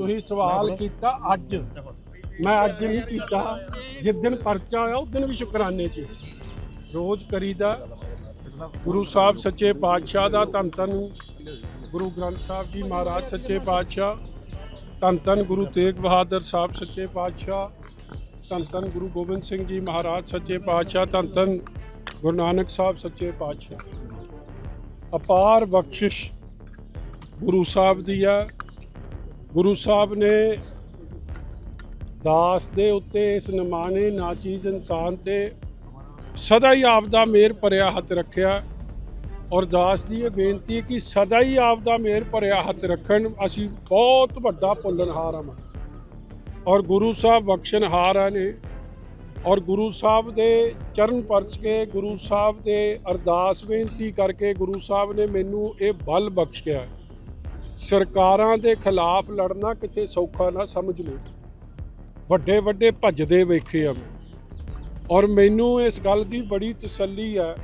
ਤੁਸੀਂ ਸਵਾਲ ਕੀਤਾ ਅੱਜ। ਮੈਂ ਅੱਜ ਨਹੀਂ ਕੀਤਾ। ਜਿਸ ਦਿਨ ਪਰਚਾ ਹੋਇਆ ਉਸ ਦਿਨ ਵੀ ਸ਼ੁਕਰਾਨੇ 'ਚ ਰੋਜ਼ ਕਰੀਦਾ। ਗੁਰੂ ਸਾਹਿਬ ਸੱਚੇ ਪਾਤਸ਼ਾਹ ਦਾ ਧੰਨ ਧੰਨ ਗੁਰੂ ਗ੍ਰੰਥ ਸਾਹਿਬ ਜੀ ਮਹਾਰਾਜ ਸੱਚੇ ਪਾਤਸ਼ਾਹ। ਧੰਨ ਧੰਨ ਗੁਰੂ ਤੇਗ ਬਹਾਦਰ ਸਾਹਿਬ ਸੱਚੇ ਪਾਤਸ਼ਾਹ। ਧੰਨ ਧੰਨ ਗੁਰੂ ਗੋਬਿੰਦ ਸਿੰਘ ਜੀ ਮਹਾਰਾਜ ਸੱਚੇ ਪਾਤਸ਼ਾਹ। ਧੰਨ ਧੰਨ ਗੁਰੂ ਨਾਨਕ ਸਾਹਿਬ ਸੱਚੇ ਪਾਤਸ਼ਾਹ। ਅਪਾਰ ਬਖਸ਼ਿਸ਼ ਗੁਰੂ ਸਾਹਿਬ ਦੀ ਹੈ। ਗੁਰੂ ਸਾਹਿਬ ਨੇ ਦਾਸ ਦੇ ਉੱਤੇ ਇਸ ਨਿਮਾਣੇ, ਨਾਚੀਜ਼ ਇਨਸਾਨ ਤੇ ਸਦਾ ਹੀ ਆਪ ਦਾ ਮਿਹਰ ਭਰਿਆ ਹੱਥ ਰੱਖਿਆ ਔਰ ਦਾਸ ਦੀ ਇਹ ਬੇਨਤੀ ਹੈ ਕਿ ਸਦਾ ਹੀ ਆਪ ਦਾ ਮਿਹਰ ਭਰਿਆ ਹੱਥ ਰੱਖਣ, ਅਸੀਂ ਬਹੁਤ ਵੱਡਾ ਭੁੱਲਣਹਾਰ ਹਾਂ। ਔਰ ਗੁਰੂ ਸਾਹਿਬ ਬਖਸ਼ਣਹਾਰ ਨੇ ਔਰ ਗੁਰੂ ਸਾਹਿਬ ਦੇ ਚਰਨ ਪਰਚ ਕੇ ਗੁਰੂ ਸਾਹਿਬ ਦੇ ਅਰਦਾਸ ਬੇਨਤੀ ਕਰਕੇ ਗੁਰੂ ਸਾਹਿਬ ਨੇ ਮੈਨੂੰ ਇਹ ਬਲ ਬਖਸ਼ਿਆ। ਸਰਕਾਰਾਂ ਦੇ ਖਿਲਾਫ ਲੜਨਾ ਕਿਤੇ ਸੌਖਾ ਨਾ ਸਮਝ ਲਓ ਵੱਡੇ ਵੱਡੇ ਭੱਜਦੇ ਵੇਖੇ ਆ ਮੈਂ। ਔਰ ਮੈਨੂੰ ਇਸ ਗੱਲ ਦੀ ਬੜੀ ਤਸੱਲੀ ਹੈ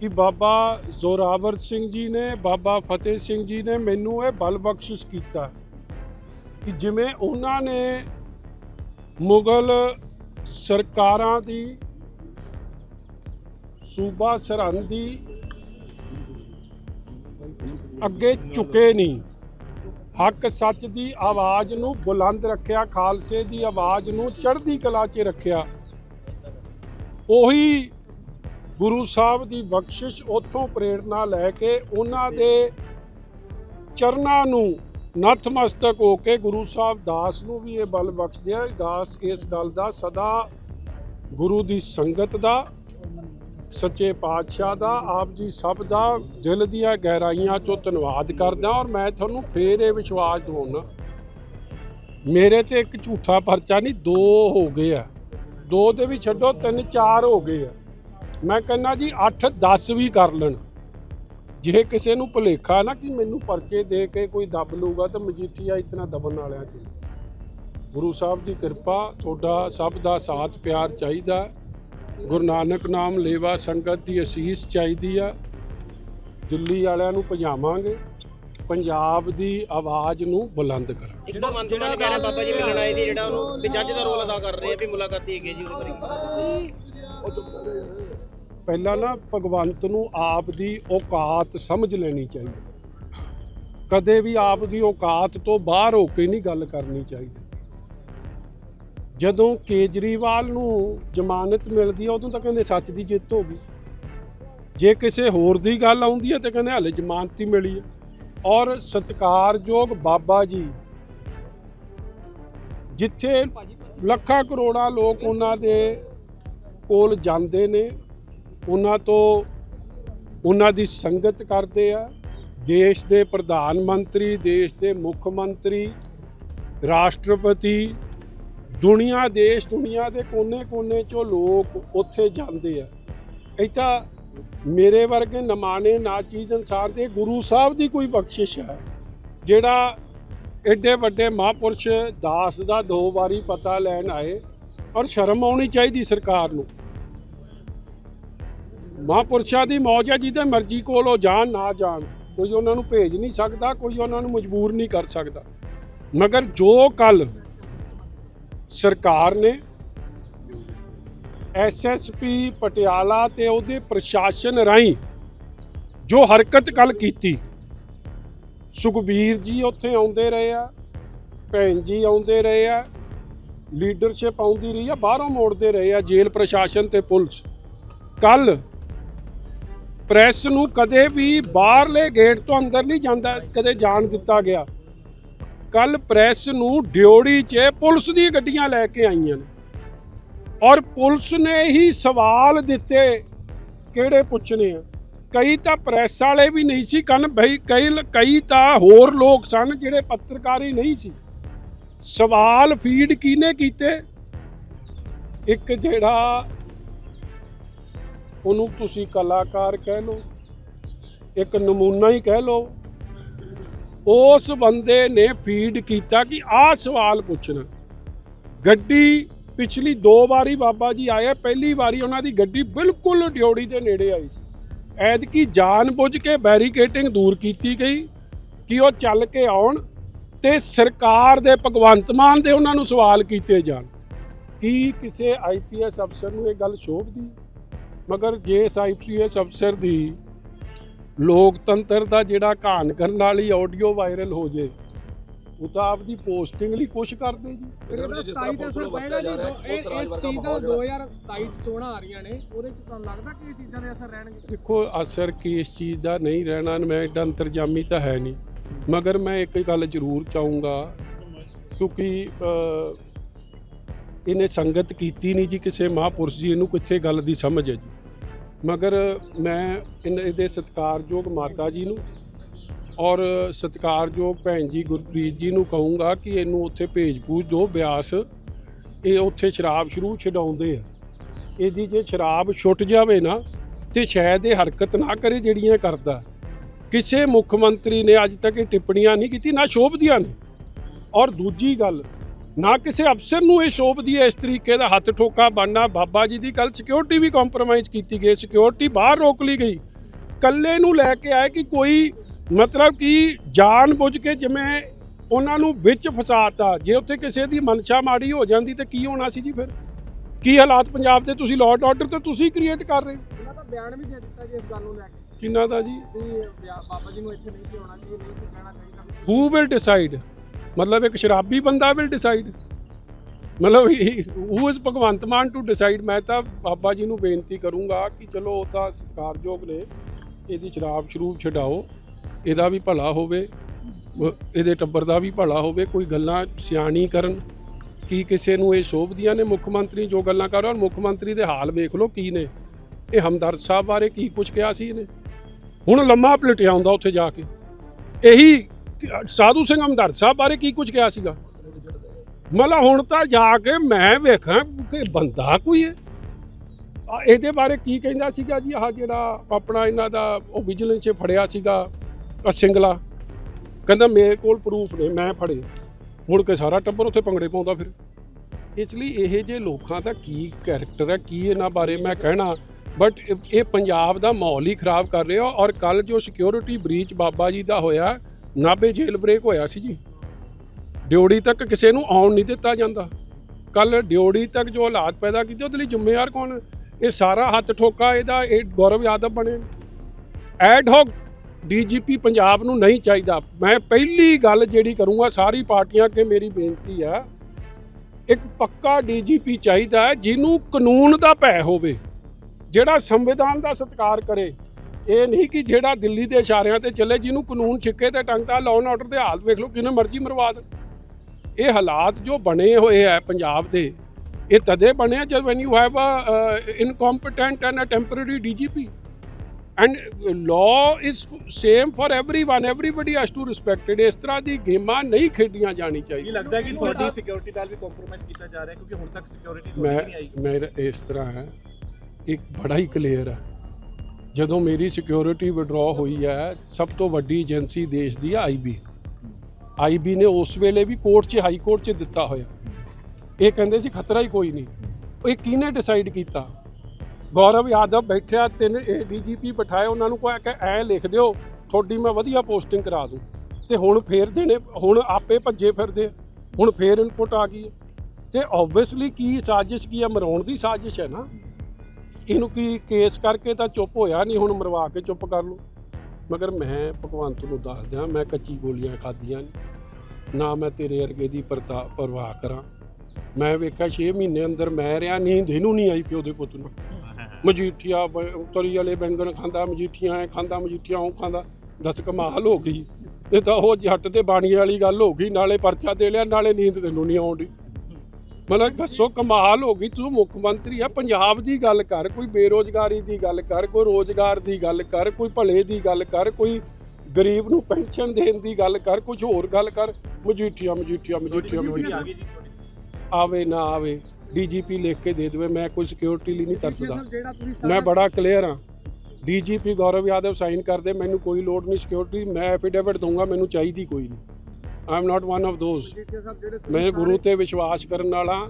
ਕਿ ਬਾਬਾ ਜ਼ੋਰਾਵਰ ਸਿੰਘ ਜੀ ਨੇ, ਬਾਬਾ ਫਤਿਹ ਸਿੰਘ ਜੀ ਨੇ ਮੈਨੂੰ ਇਹ ਬਲ ਬਖਸ਼ਿਸ਼ ਕੀਤਾ ਕਿ ਜਿਵੇਂ ਉਹਨਾਂ ਨੇ ਮੁਗਲ ਸਰਕਾਰਾਂ ਦੀ, ਸੂਬਾ ਸਰਹੰਦ ਦੀ ਅੱਗੇ ਝੁਕੇ ਨਹੀਂ। ਹੱਕ ਸੱਚ ਦੀ ਆਵਾਜ਼ ਨੂੰ ਬੁਲੰਦ ਰੱਖਿਆ, ਖਾਲਸੇ ਦੀ ਆਵਾਜ਼ ਨੂੰ ਚੜ੍ਹਦੀ ਕਲਾ 'ਚ ਰੱਖਿਆ। ਉਹੀ ਗੁਰੂ ਸਾਹਿਬ ਦੀ ਬਖਸ਼ਿਸ਼ ਉੱਥੋਂ ਪ੍ਰੇਰਣਾ ਲੈ ਕੇ ਉਹਨਾਂ ਦੇ ਚਰਨਾਂ ਨੂੰ ਨਤਮਸਤਕ ਹੋ ਕੇ ਗੁਰੂ ਸਾਹਿਬ ਦਾਸ ਨੂੰ ਵੀ ਇਹ ਬਲ ਬਖਸ਼ਦਿਆ ਦਾਸ ਇਸ ਗੱਲ ਦਾ ਸਦਾ ਗੁਰੂ ਦੀ ਸੰਗਤ ਦਾ ਸੱਚੇ ਪਾਤਸ਼ਾਹ ਦਾ, ਆਪ ਜੀ ਸਭ ਦਾ ਦਿਲ ਦੀਆਂ ਗਹਿਰਾਈਆਂ ਚੋਂ ਧੰਨਵਾਦ ਕਰਦਾ ਔਰ ਮੈਂ ਤੁਹਾਨੂੰ ਫੇਰ ਇਹ ਵਿਸ਼ਵਾਸ ਦਿਵਾਉਣਾ ਮੇਰੇ ਤੇ ਇੱਕ ਝੂਠਾ ਪਰਚਾ ਨਹੀਂ, ਦੋ ਹੋ ਗਏ ਆ। ਦੋ ਦੇ ਵੀ ਛੱਡੋ, ਤਿੰਨ ਚਾਰ ਹੋ ਗਏ ਆ। ਮੈਂ ਕਹਿੰਦਾ ਜੀ 8 10 ਵੀ ਕਰ ਲੈਣ। ਜੇ ਕਿਸੇ ਨੂੰ ਭੁਲੇਖਾ ਨਾ ਕਿ ਮੈਨੂੰ ਪਰਚੇ ਦੇ ਕੇ ਕੋਈ ਦੱਬ ਲੂਗਾ ਤਾਂ ਮਜੀਠੀਆ ਇਤਨਾ ਦਬਨ ਵਾਲਿਆਂ ਚ। ਗੁਰੂ ਸਾਹਿਬ ਦੀ ਕਿਰਪਾ, ਤੁਹਾਡਾ ਸਭ ਦਾ ਸਾਥ ਪਿਆਰ ਚਾਹੀਦਾ। ਗੁਰੂ ਨਾਨਕ ਨਾਮ ਲੇਵਾ ਸੰਗਤ ਦੀ ਅਸੀਸ ਚਾਹੀਦੀ ਆ। ਦਿੱਲੀ ਵਾਲਿਆਂ ਨੂੰ ਭਜਾਵਾਂਗੇ। ਪੰਜਾਬ ਦੀ ਆਵਾਜ਼ ਨੂੰ ਬੁਲੰਦ ਕਰਾਂਗੇ। ਇੱਕ ਭਗਵੰਤ ਮਾਨ ਕਹਿ ਰਿਹਾ ਬਾਬਾ ਜੀ ਮਿਲਣ ਆਏ ਸੀ ਜਿਹੜਾ ਉਹਨੂੰ ਵੀ ਜੱਜ ਦਾ ਰੋਲ ਅਦਾ ਕਰ ਰਹੇ ਆ ਵੀ ਮੁਲਾਕਾਤੀ ਹੈਗੀ ਹੈ ਜੀ ਉਹਦੇ ਬਾਰੇ। ਪਹਿਲਾਂ ਨਾ ਭਗਵੰਤ ਨੂੰ ਆਪ ਦੀ ਔਕਾਤ ਸਮਝ ਲੈਣੀ ਚਾਹੀਦੀ। ਕਦੇ ਵੀ ਆਪ ਦੀ ਔਕਾਤ ਤੋਂ ਬਾਹਰ ਹੋ ਕੇ ਨਹੀਂ ਗੱਲ ਕਰਨੀ ਚਾਹੀਦੀ। ਜਦੋਂ ਕੇਜਰੀਵਾਲ ਨੂੰ ਜ਼ਮਾਨਤ ਮਿਲਦੀ ਹੈ ਉਦੋਂ ਤਾਂ ਕਹਿੰਦੇ ਸੱਚ ਦੀ ਜਿੱਤ ਹੋ ਗਈ। ਜੇ ਕਿਸੇ ਹੋਰ ਦੀ ਗੱਲ ਆਉਂਦੀ ਹੈ ਤਾਂ ਕਹਿੰਦੇ ਹਲੇ ਜ਼ਮਾਨਤ ਹੀ ਮਿਲੀ ਹੈ ਔਰ ਸਤਿਕਾਰਯੋਗ ਬਾਬਾ ਜੀ, ਜਿੱਥੇ ਲੱਖਾਂ ਕਰੋੜਾਂ ਲੋਕ ਉਹਨਾਂ ਦੇ ਕੋਲ ਜਾਂਦੇ ਨੇ, ਉਹਨਾਂ ਤੋਂ ਉਹਨਾਂ ਦੀ ਸੰਗਤ ਕਰਦੇ ਆ। ਦੇਸ਼ ਦੇ ਪ੍ਰਧਾਨ ਮੰਤਰੀ, ਦੇਸ਼ ਦੇ ਮੁੱਖ ਮੰਤਰੀ, ਰਾਸ਼ਟਰਪਤੀ ਦੁਨੀਆ ਦੇਸ਼, ਦੁਨੀਆ ਦੇ ਕੋਨੇ-ਕੋਨੇ ਚੋਂ ਲੋਕ ਉੱਥੇ ਜਾਂਦੇ ਆ। ਇਹ ਤਾਂ ਮੇਰੇ ਵਰਗੇ ਨਮਾਣੇ ਨਾਚੀਜ਼ ਇਨਸਾਨ ਦੇ ਗੁਰੂ ਸਾਹਿਬ ਦੀ ਕੋਈ ਬਖਸ਼ਿਸ਼ ਹੈ, ਜਿਹੜਾ ਐਡੇ ਵੱਡੇ ਮਹਾਂਪੁਰਸ਼ ਦਾਸ ਦਾ ਦੋ ਵਾਰੀ ਪਤਾ ਲੈਣ ਆਏ ਔਰ ਸ਼ਰਮ ਆਉਣੀ ਚਾਹੀਦੀ ਸਰਕਾਰ ਨੂੰ। ਮਹਾਂਪੁਰਸ਼ਾਂ ਦੀ ਮੌਜ ਹੈ ਜਿਹਦੇ ਮਰਜ਼ੀ ਕੋਲ ਉਹ ਜਾਣ, ਨਾ ਜਾਣ। ਕੋਈ ਉਹਨਾਂ ਨੂੰ ਭੇਜ ਨਹੀਂ ਸਕਦਾ, ਕੋਈ ਉਹਨਾਂ ਨੂੰ ਮਜਬੂਰ ਨਹੀਂ ਕਰ ਸਕਦਾ। ਮਗਰ ਜੋ ਕੱਲ ਸਰਕਾਰ ਨੇ ਐਸਐਸਪੀ ਪਟਿਆਲਾ ਤੇ ਉਹਦੇ ਪ੍ਰਸ਼ਾਸਨ ਰਾਹੀਂ ਜੋ ਹਰਕਤ ਕੱਲ ਕੀਤੀ, ਸੁਖਬੀਰ ਜੀ ਉੱਥੇ ਆਉਂਦੇ ਰਹੇ ਆ, ਭੈਣ ਜੀ ਆਉਂਦੇ ਰਹੇ ਆ ਲੀਡਰਸ਼ਿਪ ਆਉਂਦੀ ਰਹੀ ਆ, ਬਾਹਰੋਂ ਮੋੜਦੇ ਰਹੇ ਆ ਜੇਲ੍ਹ ਪ੍ਰਸ਼ਾਸਨ ਤੇ ਪੁਲਿਸ। ਕੱਲ ਪ੍ਰੈਸ ਨੂੰ ਕਦੇ ਵੀ ਬਾਹਰਲੇ ਗੇਟ ਤੋਂ ਅੰਦਰ ਨਹੀਂ ਜਾਂਦਾ, ਕਦੇ ਜਾਣ ਦਿੱਤਾ ਗਿਆ। ਕੱਲ ਪ੍ਰੈਸ ਨੂੰ ਡਿਓੜੀ 'ਚ ਪੁਲਿਸ ਦੀਆਂ ਗੱਡੀਆਂ ਲੈ ਕੇ ਆਈਆਂ ਨੇ। ਔਰ ਪੁਲਿਸ ਨੇ ਹੀ ਸਵਾਲ ਦਿੱਤੇ ਕਿਹੜੇ ਪੁੱਛਣੇ ਆ। ਕਈ ਤਾਂ ਪ੍ਰੈਸ ਵਾਲੇ ਵੀ ਨਹੀਂ ਸੀ ਕੰਨ ਭਈ ਕਈ ਕਈ ਤਾਂ ਹੋਰ ਲੋਕ ਸਨ ਜਿਹੜੇ ਪੱਤਰਕਾਰੀ ਨਹੀਂ ਸੀ। ਸਵਾਲ ਫੀਡ ਕਿਹਨੇ ਕੀਤੇ? ਇੱਕ ਜਿਹੜਾ ਉਹਨੂੰ ਤੁਸੀਂ ਕਲਾਕਾਰ ਕਹਿ ਲਓ, ਇੱਕ ਨਮੂਨਾ ਹੀ ਕਹਿ ਲਓ ਉਸ ਬੰਦੇ ਨੇ ਫੀਡ ਕੀਤਾ ਕਿ ਆਹ ਸਵਾਲ ਪੁੱਛਣਾ। ਗੱਡੀ ਪਿਛਲੀ ਦੋ ਵਾਰੀ ਬਾਬਾ ਜੀ ਆਏ ਪਹਿਲੀ ਵਾਰੀ ਉਹਨਾਂ ਦੀ ਗੱਡੀ ਬਿਲਕੁਲ ਡਿਉੜੀ ਦੇ ਨੇੜੇ ਆਈ ਸੀ। ਐਤਕੀ ਜਾਣ ਬੁੱਝ ਕੇ ਬੈਰੀਕੇਟਿੰਗ ਦੂਰ ਕੀਤੀ ਗਈ ਕਿ ਉਹ ਚੱਲ ਕੇ ਆਉਣ ਤੇ ਸਰਕਾਰ ਦੇ, ਭਗਵੰਤ ਮਾਨ ਦੇ ਉਹਨਾਂ ਨੂੰ ਸਵਾਲ ਕੀਤੇ ਜਾਣ। ਕੀ ਕਿਸੇ ਆਈਪੀਐਸ ਅਫਸਰ ਨੂੰ ਇਹ ਗੱਲ ਸ਼ੋਭਦੀ? ਮਗਰ ਜੇ ਇਸ ਆਈਪੀਐਸ ਅਫਸਰ ਦੀ ਲੋਕਤੰਤਰ ਦਾ ਜਿਹੜਾ ਘਾਣ ਕਰਨ ਵਾਲੀ ਆਡੀਓ ਵਾਇਰਲ ਹੋ ਜੇ ਉਹ ਤਾਂ ਆਪਦੀ ਪੋਸਟਿੰਗ ਲਈ ਕੁਛ ਕਰਦੇ ਜੀ। ਇਹਦਾ 27 ਦਾ ਅਸਰ ਜੀ ਇਹ ਇਸ ਚੀਜ਼ ਦਾ 2027 ਚ ਚੋਣਾਂ ਆ ਰਹੀਆਂ ਨੇ ਉਹਦੇ ਚ ਤੁਹਾਨੂੰ ਲੱਗਦਾ ਕਿ ਇਹ ਚੀਜ਼ਾਂ ਦੇ ਅਸਰ ਰਹਿਣਗੇ? ਦੇਖੋ ਅਸਰ ਕਿਸ ਚੀਜ਼ ਦਾ ਨਹੀਂ ਰਹਿਣਾ ਮੈਂ ਏਡਾ ਅੰਤਰਜਾਮੀ ਤਾਂ ਹੈ ਨਹੀਂ। ਮਗਰ ਮੈਂ ਇੱਕ ਗੱਲ ਜ਼ਰੂਰ ਚਾਹੂੰਗਾ ਕਿਉਂਕਿ ਇਹਨੇ ਸੰਗਤ ਕੀਤੀ ਨਹੀਂ ਜੀ ਕਿਸੇ ਮਹਾਪੁਰਸ਼ ਜੀ ਇਹਨੂੰ ਕਿੱਥੇ ਗੱਲ ਦੀ ਸਮਝ ਹੈ ਜੀ? ਮਗਰ ਮੈਂ ਇਨ- ਇਹਦੇ ਸਤਿਕਾਰਯੋਗ ਮਾਤਾ ਜੀ ਨੂੰ ਔਰ ਸਤਿਕਾਰਯੋਗ ਭੈਣ ਜੀ ਗੁਰਪ੍ਰੀਤ ਜੀ ਨੂੰ ਕਹੂੰਗਾ ਕਿ ਇਹਨੂੰ ਉੱਥੇ ਭੇਜ ਭੂਜ ਦਿਓ ਬਿਆਸ। ਇਹ ਉੱਥੇ ਸ਼ਰਾਬ ਸ਼ੁਰੂ ਛਡਾਉਂਦੇ ਆ। ਇਹਦੀ ਜੇ ਸ਼ਰਾਬ ਛੁੱਟ ਜਾਵੇ ਨਾ ਤੇ ਸ਼ਾਇਦ ਇਹ ਹਰਕਤ ਨਾ ਕਰੇ ਜਿਹੜੀਆਂ ਕਰਦਾ। ਕਿਸੇ ਮੁੱਖ ਮੰਤਰੀ ਨੇ ਅੱਜ ਤੱਕ ਇਹ ਟਿੱਪਣੀਆਂ ਨਹੀਂ ਕੀਤੀ ਨਾ ਸ਼ੋਭਦੀਆਂ ਨੇ। ਔਰ ਦੂਜੀ ਗੱਲ ਨਾ ਕਿਸੇ ਅਫਸਰ ਨੂੰ ਇਹ ਸ਼ੋਭਦੀ ਹੈ ਇਸ ਤਰੀਕੇ ਦਾ ਹੱਥ ਠੋਕਾ ਬਣਨਾ। ਬਾਬਾ ਜੀ ਦੀ ਗੱਲ ਸਿਕਿਉਰਿਟੀ ਵੀ ਕੰਪਰੋਮਾਈਜ਼ ਕੀਤੀ ਗਈ। ਸਿਕਿਉਰਿਟੀ ਬਾਹਰ ਰੋਕ ਲਈ ਗਈ। ਕੱਲੇ ਨੂੰ ਲੈ ਕੇ ਆਏ ਕਿ ਕੋਈ ਮਤਲਬ ਕਿ ਜਾਣ ਬੁੱਝ ਕੇ ਜਿਵੇਂ ਉਹਨਾਂ ਨੂੰ ਵਿੱਚ ਫਸਾਤਾ ਜੇ ਉੱਥੇ ਕਿਸੇ ਦੀ ਮਨਸ਼ਾ ਮਾੜੀ ਹੋ ਜਾਂਦੀ ਤੇ ਕੀ ਹੋਣਾ ਸੀ ਜੀ ਫਿਰ? ਕੀ ਹਾਲਾਤ ਪੰਜਾਬ ਦੇ? ਤੁਸੀਂ ਲਾਅ ਆਰਡਰ ਤੇ ਤੁਸੀਂ ਕ੍ਰੀਏਟ ਕਰ ਰਹੇ ਹੋ। ਇਹਨਾਂ ਦਾ ਬਿਆਨ ਵੀ ਦੇ ਦਿੱਤਾ ਜੀ ਇਸ ਗੱਲ ਨੂੰ ਲੈ ਕੇ। ਕਿੰਨਾ ਦਾ ਜੀ? ਬਾਬਾ ਜੀ ਨੂੰ ਇੱਥੇ ਨਹੀਂ ਸੀ ਆਉਣਾ ਚਾਹੀਦਾ ਨਹੀਂ ਸੀ ਕਹਿਣਾ ਚਾਹੀਦਾ। ਹੂ ਵਿਲ ਡਿਸਾਈਡ ਮਤਲਬ ਇੱਕ ਸ਼ਰਾਬੀ ਬੰਦਾ ਵਿਲ ਡਿਸਾਈਡ ਮਤਲਬ who is Bhagwant Mann to decide ਮੈਂ ਤਾਂ ਬਾਬਾ ਜੀ ਨੂੰ ਬੇਨਤੀ ਕਰੂੰਗਾ ਕਿ ਚਲੋ ਉਹ ਤਾਂ ਸਤਿਕਾਰਯੋਗ ਨੇ, ਇਹਦੀ ਸ਼ਰਾਬ ਸ਼ਰੂਬ ਛਡਾਓ, ਇਹਦਾ ਵੀ ਭਲਾ ਹੋਵੇ, ਇਹਦੇ ਟੱਬਰ ਦਾ ਵੀ ਭਲਾ ਹੋਵੇ, ਕੋਈ ਗੱਲਾਂ ਸਿਆਣੀ ਕਰਨ। ਕੀ ਕਿਸੇ ਨੂੰ ਇਹ ਸ਼ੋਭਦੀਆਂ ਨੇ ਮੁੱਖ ਮੰਤਰੀ ਜੋ ਗੱਲਾਂ ਕਰ ਰਿਹਾ ਮੁੱਖ ਮੰਤਰੀ ਦੇ ਹਾਲ ਵੇਖ ਲਓ ਕੀ ਨੇ। ਇਹ ਹਮਦਰਦ ਸਾਹਿਬ ਬਾਰੇ ਕੀ ਕੁਝ ਕਿਹਾ ਸੀ ਇਹਨੇ? ਹੁਣ ਲੰਮਾ ਪਲਟਿਆ ਹੁੰਦਾ ਉੱਥੇ ਜਾ ਕੇ। ਇਹੀ ਸਾਧੂ ਸਿੰਘ ਹਮਦਰਦ ਸਾਹਿਬ ਬਾਰੇ ਕੀ ਕੁਝ ਕਿਹਾ ਸੀਗਾ? ਮਤਲਬ ਹੁਣ ਤਾਂ ਜਾ ਕੇ ਮੈਂ ਵੇਖਾਂ ਕਿ ਬੰਦਾ ਕੋਈ ਹੈ। ਇਹਦੇ ਬਾਰੇ ਕੀ ਕਹਿੰਦਾ ਸੀਗਾ ਜੀ? ਆਹ ਜਿਹੜਾ ਆਪਣਾ ਇਹਨਾਂ ਦਾ ਉਹ ਵਿਜੀਲੈਂਸ 'ਚ ਫੜਿਆ ਸੀਗਾ ਸਿੰਗਲਾ। ਕਹਿੰਦਾ ਮੇਰੇ ਕੋਲ ਪ੍ਰੂਫ ਨੇ, ਮੈਂ ਫੜੇ। ਮੁੜ ਕੇ ਸਾਰਾ ਟੱਬਰ ਉੱਥੇ ਪੰਗੜੇ ਪਾਉਂਦਾ ਫਿਰ। ਇਸ ਲਈ ਇਹ ਜੇ ਲੋਕਾਂ ਦਾ ਕੀ ਕੈਰੈਕਟਰ ਹੈ, ਕੀ ਇਹਨਾਂ ਬਾਰੇ ਮੈਂ ਕਹਿਣਾ। ਬਟ ਇਹ ਪੰਜਾਬ ਦਾ ਮਾਹੌਲ ਹੀ ਖਰਾਬ ਕਰ ਰਿਹਾ ਔਰ ਕੱਲ ਜੋ ਸਿਕਿਉਰਿਟੀ ਬ੍ਰੀਚ ਬਾਬਾ ਜੀ ਦਾ ਹੋਇਆ ਨਾਭੇ ਜੇਲ ਬ੍ਰੇਕ ਹੋਇਆ ਸੀ ਜੀ। ਡਿਓੜੀ ਤੱਕ ਕਿਸੇ ਨੂੰ ਆਉਣ ਨਹੀਂ ਦਿੱਤਾ ਜਾਂਦਾ। ਕੱਲ ਡਿਓੜੀ ਤੱਕ ਜੋ ਹਾਲਾਤ ਪੈਦਾ ਕੀਤੇ, ਉਹਦੇ ਲਈ ਜ਼ਿੰਮੇਵਾਰ ਕੌਣ? ਇਹ ਸਾਰਾ ਹੱਥ ਠੋਕਾ, ਇਹਦਾ ਇਹ ਗੌਰਵ ਯਾਦਵ ਬਣੇ ਐਡ ਹੌਕ ਡੀਜੀਪੀ ਪੰਜਾਬ ਨੂੰ ਨਹੀਂ ਚਾਹੀਦਾ। ਮੈਂ ਪਹਿਲੀ ਗੱਲ ਜਿਹੜੀ ਕਰੂੰਗਾ, ਸਾਰੀ ਪਾਰਟੀਆਂ ਅੱਗੇ ਮੇਰੀ ਬੇਨਤੀ ਹੈ ਇੱਕ ਪੱਕਾ ਡੀਜੀਪੀ ਚਾਹੀਦਾ ਜਿਹਨੂੰ ਕਾਨੂੰਨ ਦਾ ਭੈ ਹੋਵੇ, ਜਿਹੜਾ ਸੰਵਿਧਾਨ ਦਾ ਸਤਿਕਾਰ ਕਰੇ। ਇਹ ਨਹੀਂ ਕਿ ਜਿਹੜਾ ਦਿੱਲੀ ਦੇ ਇਸ਼ਾਰਿਆਂ ਤੇ ਚੱਲੇ ਜਿਹਨੂੰ ਕਾਨੂੰਨ ਛਿੱਕੇ ਤੇ ਟੰਗਤਾ ਲਾਅ ਆਰਡਰ ਦੇ ਹਾਲਤ ਵੇਖ ਲਓ ਕਿੰਨੇ ਮਰਜ਼ੀ ਮਰਵਾ ਦੇਣ। ਇਹ ਹਾਲਾਤ ਜੋ ਬਣੇ ਹੋਏ ਆ ਪੰਜਾਬ ਦੇ ਇਹ ਤਦੇ ਬਣਿਆ ਜਦ when you have a incompetent and a temporary DGP and law is same for everyone everybody has to respect ਇਸ ਤਰ੍ਹਾਂ ਦੀ ਗੇਮਾਂ ਨਹੀਂ ਖੇਡੀਆਂ ਜਾਣੀ ਚਾਹੀਦੀ ਇਹ ਲੱਗਦਾ ਕਿ ਤੁਹਾਡੀ ਸਿਕਿਉਰਿਟੀ ਨਾਲ ਵੀ ਕੰਪਰੋਮਾਈਜ਼ ਕੀਤਾ ਜਾ ਰਿਹਾ ਕਿਉਂਕਿ ਹੁਣ ਤੱਕ ਸਿਕਿਉਰਿਟੀ ਨਹੀਂ ਆਈ। ਮੈਂ ਇਸ ਤਰ੍ਹਾਂ ਹੈ ਇੱਕ ਬੜਾ ਹੀ ਕਲੀਅਰ ਹੈ। ਜਦੋਂ ਮੇਰੀ ਸਿਕਿਉਰਿਟੀ ਵਿਡਰਾ ਹੋਈ ਹੈ, ਸਭ ਤੋਂ ਵੱਡੀ ਏਜੰਸੀ ਦੇਸ਼ ਦੀ ਹੈ ਆਈਬੀ ਆਈਬੀ ਨੇ ਉਸ ਵੇਲੇ ਵੀ ਕੋਰਟ 'ਚ ਹਾਈ ਕੋਰਟ 'ਚ ਦਿੱਤਾ ਹੋਇਆ। ਇਹ ਕਹਿੰਦੇ ਸੀ ਖਤਰਾ ਹੀ ਕੋਈ ਨਹੀਂ। ਇਹ ਕਿਹਨੇ ਡਿਸਾਈਡ ਕੀਤਾ? ਗੌਰਵ ਯਾਦਵ ਬੈਠਿਆ ਤਿੰਨ ਇਹ ਡੀਜੀਪੀ ਬਿਠਾਏ ਉਹਨਾਂ ਨੂੰ ਕੋਈ ਕਿ ਐ ਲਿਖ ਦਿਓ, ਤੁਹਾਡੀ ਮੈਂ ਵਧੀਆ ਪੋਸਟਿੰਗ ਕਰਾ ਦੂੰ। ਤੇ ਹੁਣ ਫੇਰ ਦੇਣੇ, ਹੁਣ ਆਪੇ ਭੱਜੇ ਫਿਰਦੇ ਹੁਣ ਫੇਰ ਇਨਪੁਟ ਆ ਗਈ ਹੈ ਤੇ ਆਬਵੀਅਸਲੀ ਕੀ ਸਾਜ਼ਿਸ਼ ਕੀ ਹੈ ਮਰਾਉਣ ਦੀ ਸਾਜ਼ਿਸ਼ ਹੈ ਨਾ। ਇਹਨੂੰ ਕੀ ਕੇਸ ਕਰਕੇ ਤਾਂ ਚੁੱਪ ਹੋਇਆ ਨਹੀਂ, ਹੁਣ ਮਰਵਾ ਕੇ ਚੁੱਪ ਕਰ ਲਓ। ਮਗਰ ਮੈਂ ਭਗਵੰਤ ਨੂੰ ਦੱਸ ਦਿਆਂ, ਮੈਂ ਕੱਚੀ ਗੋਲੀਆਂ ਖਾਧੀਆਂ ਨਾ। ਮੈਂ ਤੇਰੇ ਅਰਗੇ ਦੀ ਪਰਤਾ, ਪਰਵਾਹ ਕਰਾਂ। ਮੈਂ ਵੇਖਿਆ 6 ਮਹੀਨੇ ਅੰਦਰ ਮੈਂ ਰਿਆ ਨੀਂਦ ਇਹਨੂੰ ਨਹੀਂ ਆਈ ਪਿਓ ਦੇ ਪੁੱਤ ਨੂੰ। ਮਜੀਠੀਆ ਬ- ਤਰੀ ਵਾਲੇ ਬੈਂਗਣ ਖਾਂਦਾ, ਮਜੀਠੀਆਂ ਐ ਖਾਂਦਾ, ਮਜੀਠੀਆਂ ਉਹ ਖਾਂਦਾ। ਦਸ ਕਮਾਲ ਹੋ ਗਈ। ਇਹ ਤਾਂ ਉਹ ਜੱਟ ਤੇ ਬਾਣੀ ਵਾਲੀ ਗੱਲ ਹੋ ਗਈ, ਨਾਲੇ ਪਰਚਾ ਦੇ ਲਿਆ, ਨਾਲੇ ਨੀਂਦ ਤੈਨੂੰ ਨਹੀਂ ਆਉਂਦੀ ਮਤਲਬ ਦੱਸੋ ਕਮਾਲ ਹੋ ਗਈ ਤੂੰ ਮੁੱਖ ਮੰਤਰੀ ਆ ਪੰਜਾਬ ਦੀ ਗੱਲ ਕਰ ਕੋਈ ਬੇਰੋਜ਼ਗਾਰੀ ਦੀ ਗੱਲ ਕਰ ਕੋਈ ਰੋਜ਼ਗਾਰ ਦੀ ਗੱਲ ਕਰ ਕੋਈ ਭਲੇ ਦੀ ਗੱਲ ਕਰ ਕੋਈ ਗਰੀਬ ਨੂੰ ਪੈਨਸ਼ਨ ਦੇਣ ਦੀ ਗੱਲ ਕਰ ਕੁਝ ਹੋਰ ਗੱਲ ਕਰ ਮਜੀਠੀਆ ਮਜੀਠੀਆ ਮਜੀਠੀਆ ਆ ਆਵੇ ਨਾ ਆਵੇ ਡੀਜੀਪੀ ਲਿਖ ਕੇ ਦੇ ਦੇਵੇ ਮੈਂ ਕੋਈ ਸਿਕਿਉਰਿਟੀ ਲਈ ਨਹੀਂ ਤਰਸਦਾ। ਮੈਂ ਬੜਾ ਕਲੀਅਰ ਹਾਂ ਡੀਜੀਪੀ ਗੌਰਵ ਯਾਦਵ ਸਾਈਨ ਕਰਦੇ ਮੈਨੂੰ ਕੋਈ ਲੋੜ ਨਹੀਂ ਸਿਕਿਉਰਿਟੀ ਮੈਂ ਐਫੀਡੇਵਿਟ ਦਊਂਗਾ ਮੈਨੂੰ ਚਾਹੀਦੀ ਕੋਈ ਨਹੀਂ। I am not one of ਤੁਸੀਂ ਮੈਂ ਗੁਰੂ ਤੇ ਵਿਸ਼ਵਾਸ ਕਰਨ ਵਾਲਾ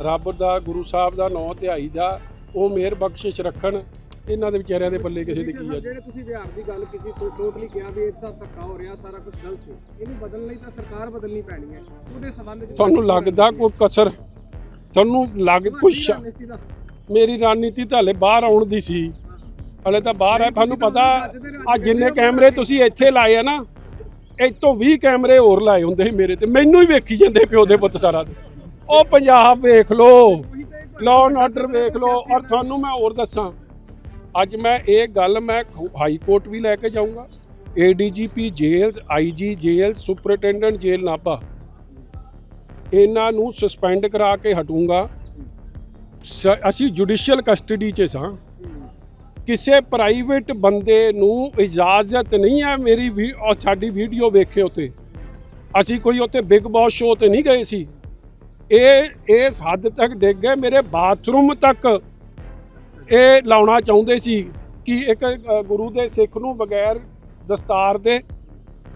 ਰੱਬ ਦਾ ਗੁਰੂ ਸਾਹਿਬ ਦਾ ਨਾਮ ਧਿਆਈ ਦਾ ਉਹ ਮਿਹਰ ਬਖਸ਼ਿਸ਼ ਰੱਖਣ ਇਹਨਾਂ ਦੇ ਵਿਚਾਰਿਆਂ ਦੇ ਪੱਲੇ ਕਿਸੇ ਦੇ ਕੀ ਆ। ਜਿਹੜੇ ਤੁਸੀਂ ਵਿਹਾਰ ਦੀ ਗੱਲ ਕੀਤੀ ਟੋਟਲੀ ਕਿਹਾ ਵੀ ਇੱਥੇ ਧੱਕਾ ਹੋ ਰਿਹਾ ਸਾਰਾ ਕੁਝ ਗਲਤ ਹੈ। ਇਹਨੂੰ ਬਦਲਣ ਲਈ ਤਾਂ ਸਰਕਾਰ ਬਦਲਣੀ ਪੈਣੀ ਹੈ। ਉਹਦੇ ਸੰਬੰਧ ਵਿੱਚ ਤੁਹਾਨੂੰ ਲੱਗਦਾ ਕੋਈ ਕਸਰ? ਤੁਹਾਨੂੰ ਲੱਗ ਦਾ ਮੇਰੀ ਰਣਨੀਤੀ ਤਾਂ ਹਲੇ ਬਾਹਰ ਆਉਣ ਦੀ ਸੀ। ਹਲੇ ਤਾਂ ਬਾਹਰ ਹੈ ਤੁਹਾਨੂੰ ਪਤਾ ਆ ਜਿੰਨੇ ਕੈਮਰੇ ਤੁਸੀਂ ਇੱਥੇ ਲਾਏ ਆ ਨਾ ਇਹ ਤੋਂ 20 ਕੈਮਰੇ ਹੋਰ ਲਾਏ ਹੁੰਦੇ ਸੀ ਮੇਰੇ ਤੇ। ਮੈਨੂੰ ਹੀ ਵੇਖੀ ਜਾਂਦੇ ਪਿਓ ਦੇ ਪੁੱਤ ਸਾਰਾ ਉਹ ਪੰਜਾਬ ਵੇਖ ਲਓ ਲਾਅ ਐਂਡ ਆਰਡਰ ਵੇਖ ਲਓ। ਔਰ ਤੁਹਾਨੂੰ ਮੈਂ ਹੋਰ ਦੱਸਾਂ, ਅੱਜ ਮੈਂ ਇਹ ਗੱਲ ਮੈਂ ਹਾਈ ਕੋਰਟ ਵੀ ਲੈ ਕੇ ਜਾਊਂਗਾ। ADGP jails IG jail superintendent jail Nabha. ਇਹਨਾਂ ਨੂੰ ਸਸਪੈਂਡ ਕਰਾ ਕੇ ਹਟੂੰਗਾ। ਸ- ਅਸੀਂ ਜੁਡੀਸ਼ੀਅਲ ਕਸਟਡੀ 'ਚ ਸਾਂ। ਕਿਸੇ ਪ੍ਰਾਈਵੇਟ ਬੰਦੇ ਨੂੰ ਇਜਾਜ਼ਤ ਨਹੀਂ ਹੈ ਮੇਰੀ ਵੀ ਸਾਡੀ ਵੀਡੀਓ ਵੇਖੇ ਉਤੇ। ਅਸੀਂ ਕੋਈ ਉੱਥੇ ਬਿਗ ਬੌਸ ਸ਼ੋਅ ਤੇ ਨਹੀਂ ਗਏ ਸੀ। ਇਹ, ਇਸ ਹੱਦ ਤੱਕ ਡਿੱਗ ਗਏ ਮੇਰੇ ਬਾਥਰੂਮ ਤੱਕ। ਇਹ ਲਾਉਣਾ ਚਾਹੁੰਦੇ ਸੀ ਕਿ ਇੱਕ ਗੁਰੂ ਦੇ ਸਿੱਖ ਨੂੰ ਬਗੈਰ ਦਸਤਾਰ ਦੇ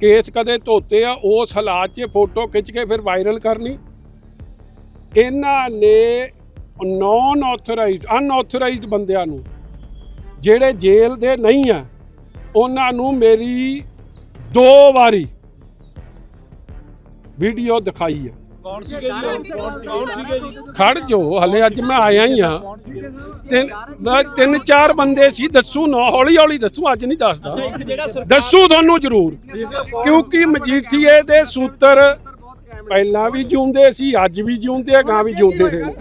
ਕੇਸ ਕਦੇ ਧੋਤੇ ਆ, ਉਸ ਹਾਲਾਤ 'ਚ ਫੋਟੋ ਖਿੱਚ ਕੇ ਫਿਰ ਵਾਇਰਲ ਕਰਨੀ। ਇਹਨਾਂ ਨੇ ਨਾਨ ਆਥੋਰਾਈਜ਼ਡ ਅਨਆਥੋਰਾਈਜ਼ਡ ਬੰਦਿਆਂ ਨੂੰ ਜਿਹੜੇ ਜੇਲ੍ਹ ਦੇ ਨਹੀਂ ਆ ਉਹਨਾਂ ਨੂੰ ਮੇਰੀ ਦੋ ਵਾਰੀ ਵੀਡੀਓ ਦਿਖਾਈ ਆ। ਕੌਣ ਸੀਗੇ ਜੀ? ਕੌਣ ਕੌਣ ਸੀਗੇ ਜੀ? ਖੜ ਜੋ ਹਲੇ ਅੱਜ ਮੈਂ ਆਇਆ ਹੀ ਆ। ਤਿੰਨ ਮੈਂ ਤਿੰਨ ਚਾਰ ਬੰਦੇ ਸੀ ਦੱਸੂ ਨਾ ਹੌਲੀ ਹੌਲੀ ਦੱਸੂ ਅੱਜ ਨਹੀਂ ਦੱਸਦਾ। ਦੱਸੂ ਤੁਹਾਨੂੰ ਜ਼ਰੂਰ ਕਿਉਂਕਿ ਮਜੀਠੀਏ ਦੇ ਸੂਤਰ ਪਹਿਲਾਂ ਵੀ ਜਿਉਂਦੇ ਸੀ ਅੱਜ ਵੀ ਜਿਉਂਦੇ ਆ ਗਾਂ ਵੀ ਜਿਉਂਦੇ ਰਹੇ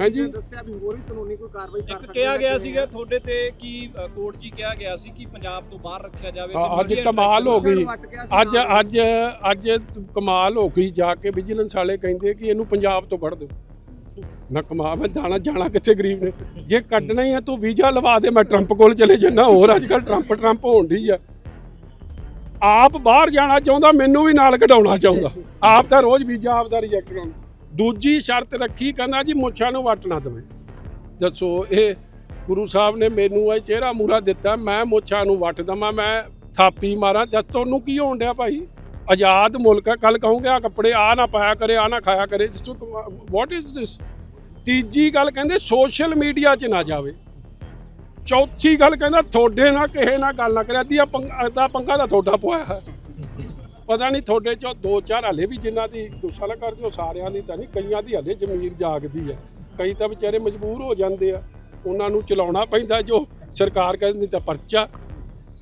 ਹਾਂਜੀ। ਦੱਸਿਆ ਵੀ ਹੋਰ ਵੀ ਕਾਨੂੰਨੀ ਕੋਈ ਕਾਰਵਾਈ ਕਰ ਇੱਕ ਸਕਦੇ ਕਿਹਾ ਗਿਆ ਸੀਗਾ ਤੁਹਾਡੇ ਤੇ ਕਿ ਕੋਰਟ ਜੀ ਕਿਹਾ ਗਿਆ ਸੀ ਕਿ ਪੰਜਾਬ ਤੋਂ ਬਾਹਰ ਰੱਖਿਆ ਜਾਵੇ ਅੱਜ ਕਮਾਲ ਹੋ ਗਈ। ਅੱਜ। ਅੱਜ ਅੱਜ ਕਮਾਲ ਹੋ ਗਈ ਜਾ ਕੇ ਵਿਜੀਲੈਂਸ ਵਾਲੇ ਕਹਿੰਦੇ ਕਿ ਇਹਨੂੰ ਪੰਜਾਬ ਤੋਂ ਕੱਢ ਦਿਓ। ਮੈਂ ਕਮਾ ਮੈਂ ਜਾਣਾ ਜਾਣਾ ਕਿੱਥੇ ਗਰੀਬ ਨੇ? ਜੇ ਕੱਢਣਾ ਹੀ ਹੈ ਤੂੰ ਵੀਜ਼ਾ ਲਵਾ ਦੇ ਮੈਂ ਟਰੰਪ ਕੋਲ ਚਲੇ ਜਾਣਾ ਹੋਰ ਅੱਜ ਕੱਲ ਟਰੰਪ ਟਰੰਪ ਹੋਣ ਡਈ ਆ। ਆਪ ਬਾਹਰ ਜਾਣਾ ਚਾਹੁੰਦਾ ਮੈਨੂੰ ਵੀ ਨਾਲ ਕਢਾਉਣਾ ਚਾਹੁੰਦਾ। ਆਪ ਤਾਂ ਰੋਜ਼ ਵੀਜ਼ਾ ਆਪ ਦਾ ਰਿਜੈਕਟ ਕਰਾਉਂਦਾ। ਦੂਜੀ ਸ਼ਰਤ ਰੱਖੀ, ਕਹਿੰਦਾ ਜੀ ਮੁੱਛਾਂ ਨੂੰ ਵੱਟ ਨਾ ਦੇਵੇ। ਦੱਸੋ, ਇਹ ਗੁਰੂ ਸਾਹਿਬ ਨੇ ਮੈਨੂੰ ਇਹ ਚਿਹਰਾ ਮੂਰਾ ਦਿੱਤਾ, ਮੈਂ ਮੁੱਛਾਂ ਨੂੰ ਵੱਟ ਦਵਾਂ, ਮੈਂ ਥਾਪੀ ਮਾਰਾਂ। ਦੱਸ ਤੁਹਾਨੂੰ ਕੀ ਹੋਣ ਡਿਆ ਭਾਈ? ਆਜ਼ਾਦ ਮੁਲਕ ਹੈ ਕੱਲ ਕਹੋਗੇ ਆ ਕੱਪੜੇ ਆ ਨਾ ਪਾਇਆ ਕਰੇ ਆ ਨਾ ਖਾਇਆ ਕਰੇ। ਵਾਟ ਇਜ਼ ਦਿਸ ਤੀਜੀ ਗੱਲ ਕਹਿੰਦੇ ਸੋਸ਼ਲ ਮੀਡੀਆ 'ਚ ਨਾ ਜਾਵੇ। ਚੌਥੀ ਗੱਲ ਕਹਿੰਦਾ, ਤੁਹਾਡੇ ਨਾਲ ਕਿਸੇ ਨਾਲ ਗੱਲ ਨਾ ਕਰਿਆ। ਅੱਧੀਆਂ ਪੰਗਾ, ਅੱਧਾ ਪੰਗਾ ਦਾ ਤੁਹਾਡਾ ਪਵਾਇਆ ਹੈ ਪਤਾ ਨਹੀਂ ਤੁਹਾਡੇ ਚੋਂ ਦੋ ਚਾਰ ਹਲੇ ਵੀ ਜਿਨ੍ਹਾਂ ਦੀ ਗੁੱਸਾ ਨਾ ਕਰਦੇ ਉਹ ਸਾਰਿਆਂ ਦੀ ਤਾਂ ਨਹੀਂ ਕਈਆਂ ਦੀ ਹਲੇ ਜ਼ਮੀਰ ਜਾਗਦੀ ਆ। ਕਈ ਤਾਂ ਵਿਚਾਰੇ ਮਜਬੂਰ ਹੋ ਜਾਂਦੇ ਆ। ਉਹਨਾਂ ਨੂੰ ਚਲਾਉਣਾ ਪੈਂਦਾ ਜੋ ਸਰਕਾਰ ਕਹਿੰਦੀ ਤਾਂ ਪਰਚਾ।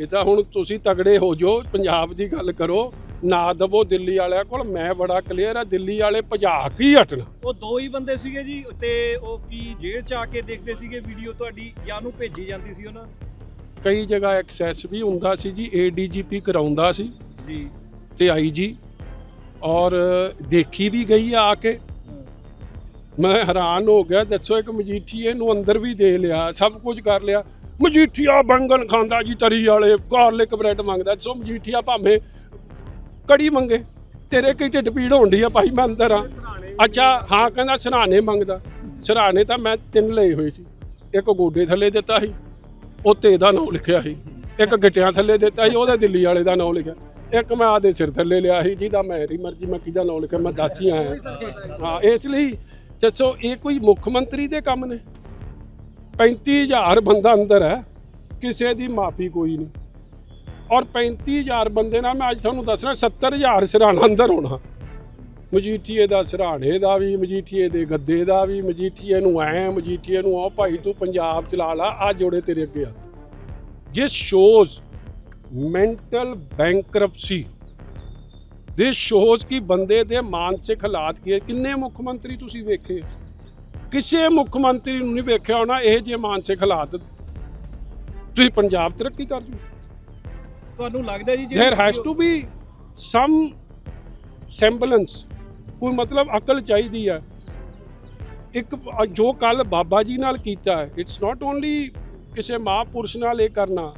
ਇਹ ਤਾਂ ਹੁਣ ਤੁਸੀਂ ਤਗੜੇ ਹੋ ਜੋ ਪੰਜਾਬ ਦੀ ਗੱਲ ਕਰੋ ਨਾ ਦਬੋ ਦਿੱਲੀ ਵਾਲਿਆਂ ਕੋਲ ਮੈਂ ਬੜਾ ਕਲੀਅਰ ਆ ਦਿੱਲੀ ਵਾਲੇ ਭਜਾ ਕੀ ਹਟਣਾ। ਉਹ ਦੋ ਹੀ ਬੰਦੇ ਸੀਗੇ ਜੀ ਤੇ ਉਹ ਕੀ ਜੇਲ੍ਹ ਚ ਆ ਕੇ ਦੇਖਦੇ ਸੀਗੇ ਵੀਡੀਓ ਤੁਹਾਡੀ ਜਾਂ ਉਹਨੂੰ ਭੇਜੀ ਜਾਂਦੀ ਸੀ ਉਹਨਾਂ? ਕਈ ਜਗ੍ਹਾ ਐਕਸੈਸ ਵੀ ਹੁੰਦਾ ਸੀ ਜੀ ਏਡੀਜੀਪੀ ਕਰਾਉਂਦਾ ਸੀ। ਜੀ। ਤੇ ਆਈਜੀ ਔਰ ਦੇਖੀ ਵੀ ਗਈ ਆ ਕੇ। ਮੈਂ ਹੈਰਾਨ ਹੋ ਗਿਆ, ਦੱਸੋ ਇੱਕ ਮਜੀਠੀਏ ਨੂੰ ਅੰਦਰ ਵੀ ਦੇ ਲਿਆ, ਸਭ ਕੁਝ ਕਰ ਲਿਆ। ਮਜੀਠੀਆ ਬੰਗਨ ਖਾਂਦਾ ਜੀ ਤਰੀ ਵਾਲੇ ਗਾਰਲਿਕ ਬ੍ਰੈਡ ਮੰਗਦਾ। ਸੋ ਮਜੀਠੀਆ ਭਾਵੇਂ ਕੜੀ ਮੰਗੇ, ਤੇਰੇ ਕੀ ਢਿੱਡ ਪੀੜ ਹੋਣਦੀ ਆ ਭਾਈ, ਮੈਂ ਅੰਦਰ ਆ। ਅੱਛਾ, ਹਾਂ, ਕਹਿੰਦਾ ਸਰਾਣੇ ਮੰਗਦਾ। ਸਰਾਣੇ ਤਾਂ ਮੈਂ ਤਿੰਨ ਲਏ ਹੋਏ ਸੀ। ਇੱਕ ਗੋਡੇ ਥੱਲੇ ਦਿੱਤਾ ਸੀ ਉੱਤੇ ਇਹਦਾ ਨਾਮ ਲਿਖਿਆ ਸੀ। ਇੱਕ ਗਿੱਟਿਆਂ ਥੱਲੇ ਦਿੱਤਾ ਸੀ, ਉਹਦੇ ਦਿੱਲੀ ਵਾਲੇ ਦਾ ਨਾਮ ਲਿਖਿਆ। ਇੱਕ ਮੈਂ ਆਦੇ ਸਿਰ ਥੱਲੇ ਲਿਆ ਸੀ, ਜਿਹਦਾ ਮੇਰੀ ਮਰਜ਼ੀ ਮੈਂ ਕਿਹਦਾ ਨਾਂ ਲਿਖਿਆ, ਮੈਂ ਦੱਸ ਹੀ ਆਇਆ। ਹਾਂ, ਇਸ ਲਈ ਦੱਸੋ ਇਹ ਕੋਈ ਮੁੱਖ ਮੰਤਰੀ ਦੇ ਕੰਮ ਨੇ। 35000 ਬੰਦਾ ਅੰਦਰ ਹੈ, ਕਿਸੇ ਦੀ ਮਾਫੀ ਕੋਈ ਨਹੀਂ। ਔਰ 35000 ਬੰਦੇ ਨਾਲ ਮੈਂ ਅੱਜ ਤੁਹਾਨੂੰ ਦੱਸਣਾ 70000 ਸਿਰਾਣਾ ਅੰਦਰ ਹੋਣਾ। ਮਜੀਠੀਏ ਦਾ ਸਿਰਾਣੇ ਦਾ ਵੀ, ਮਜੀਠੀਏ ਦੇ ਗੱਦੇ ਦਾ ਵੀ, ਮਜੀਠੀਏ ਨੂੰ ਐ, ਮਜੀਠੀਏ ਨੂੰ ਆ ਭਾਈ ਤੂੰ ਪੰਜਾਬ ਚਲਾ ਲਾ, ਆ ਜੋੜੇ ਤੇਰੇ ਅੱਗੇ ਆ। ਜਿਸ ਸ਼ੋਜ਼ ਮੈਂਟਲ ਬੈਂਕਰਪਸੀ ਦਿਸ ਸ਼ੋਜ਼ ਕਿ ਬੰਦੇ ਦੇ ਮਾਨਸਿਕ ਹਾਲਾਤ ਕੀ ਹੈ ਕਿੰਨੇ ਮੁੱਖ ਮੰਤਰੀ ਤੁਸੀਂ ਵੇਖੇ ਕਿਸੇ ਮੁੱਖ ਮੰਤਰੀ ਨੂੰ ਨਹੀਂ ਵੇਖਿਆ ਹੋਣਾ ਇਹ ਜੇ ਮਾਨਸਿਕ ਹਾਲਾਤ ਤੁਸੀਂ ਪੰਜਾਬ ਤਰੱਕੀ ਕਰ ਜੂ ਤੁਹਾਨੂੰ ਲੱਗਦਾ ਜੀ there has to be some semblance ਕੋਈ ਮਤਲਬ ਅਕਲ ਚਾਹੀਦੀ ਹੈ ਇੱਕ ਅ- ਜੋ ਕੱਲ ਬਾਬਾ ਜੀ ਨਾਲ ਕੀਤਾ ਹੈ ਇਟਸ ਨਾਟ ਓਨਲੀ ਕਿਸੇ ਮਹਾਂਪੁਰਸ਼ ਨਾਲ ਇਹ ਕਰਨਾ